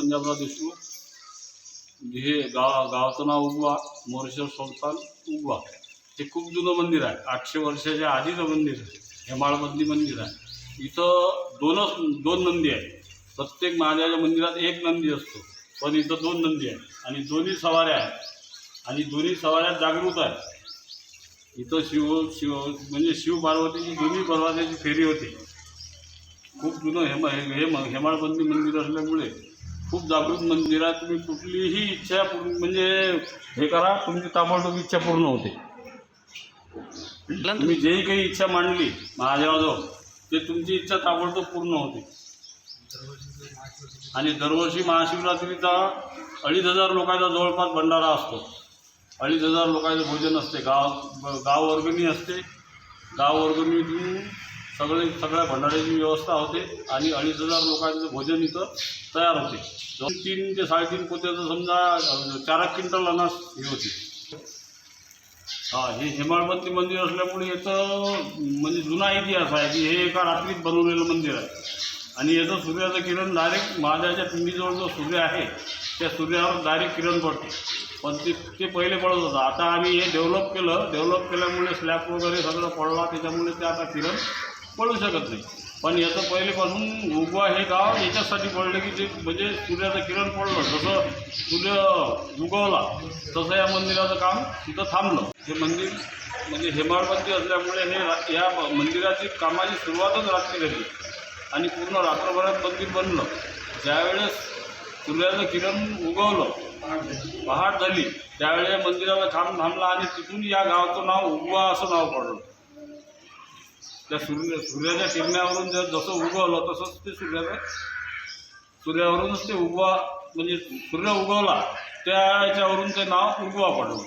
पंजाबराव देशमुख हे गाव गावाचं नाव उगवा मोरेश्वर संस्थान उगवा. हे खूप जुनं मंदिर आहे. आठशे वर्षाच्या आधीचं मंदिर आहे. हेमाळमधली मंदिर आहे. इथं दोनच दोन नंदी आहे प्रत्येक महादेवाच्या मंदिरात एक नंदी असतो. पण इथं दोन नंदी आहे आणि दोन्ही सवाऱ्या आहेत. आणि दोन्ही सवाऱ्या जागृत आहेत. इथं शिव शिव म्हणजे शिव पार्वतीची दोन्ही पर्वताची फेरी होते. खूप जुनं हेम हे हे हेमाळबंदी मंदिर असल्यामुळे खूप जागृत मंदिर आहे. तुम्ही कुठलीही इच्छा पूर्ण म्हणजे हे करा तुमची ताबडतोब इच्छा पूर्ण होते. तुम्ही जेही काही इच्छा मांडली महादेवाजवळ ते तुमची इच्छा ताबडतोब पूर्ण होते. आणि दरवर्षी महाशिवरात्रीचा अडीच हजार लोकांचा जवळपास भंडारा असतो. अडीच हजार लोकांचं भोजन असते. गाव गाव वर्गणी असते. गाव वर्गणीतून सगळे सगळ्या भंडाऱ्याची व्यवस्था होते आणि अडीच हजार लोकांचं भोजन इथं तयार होते. दोन तीन ते साडेतीन पोत्याचं समजा चार क्विंटल अनास हे होते. हा हे हेमाळपंथी मंदिर असल्यामुळे याचं म्हणजे जुना इतिहास आहे की हे एका रात्रीत बनवलेलं मंदिर आहे. आणि याचं सूर्याचं किरण डायरेक्ट महादेवाच्या पिंडीजवळ जो सूर्य आहे त्या सूर्यावर डायरेक्ट किरण पडते. पण ते ते पहिले पडत होतं. आता आम्ही हे डेव्हलप केलं. डेव्हलप केल्यामुळे स्लॅब वगैरे सगळं पडला. त्याच्यामुळे ते आता किरण पळू शकत नाही. पण याचं पहिलेपासून उगवा हे गाव याच्यासाठी पडलं की ते म्हणजे सूर्याचं किरण पडलं जसं सूर्य उगवला तसं या मंदिराचं काम तिथं थांबलं. हे मंदिर म्हणजे हेमाळपंथी असल्यामुळे हे या मंदिराची कामाची सुरुवातच रात्री झाली. आणि पूर्ण रात्रभरात मंदिर बनलं. ज्यावेळेस सूर्याचं किरण उगवलं पहाट झाली त्यावेळेस मंदिराचं काम थांबलं आणि तिथून या गावाचं नाव उगवा असं नाव पडलं. त्या सूर्य सूर्याच्या किरण्यावरून जर जसं उगवलं तसंच ते सूर्याचं सूर्यावरूनच ते उगवा म्हणजे सूर्य उगवला त्या याच्यावरून ते नाव उगवा पडलं.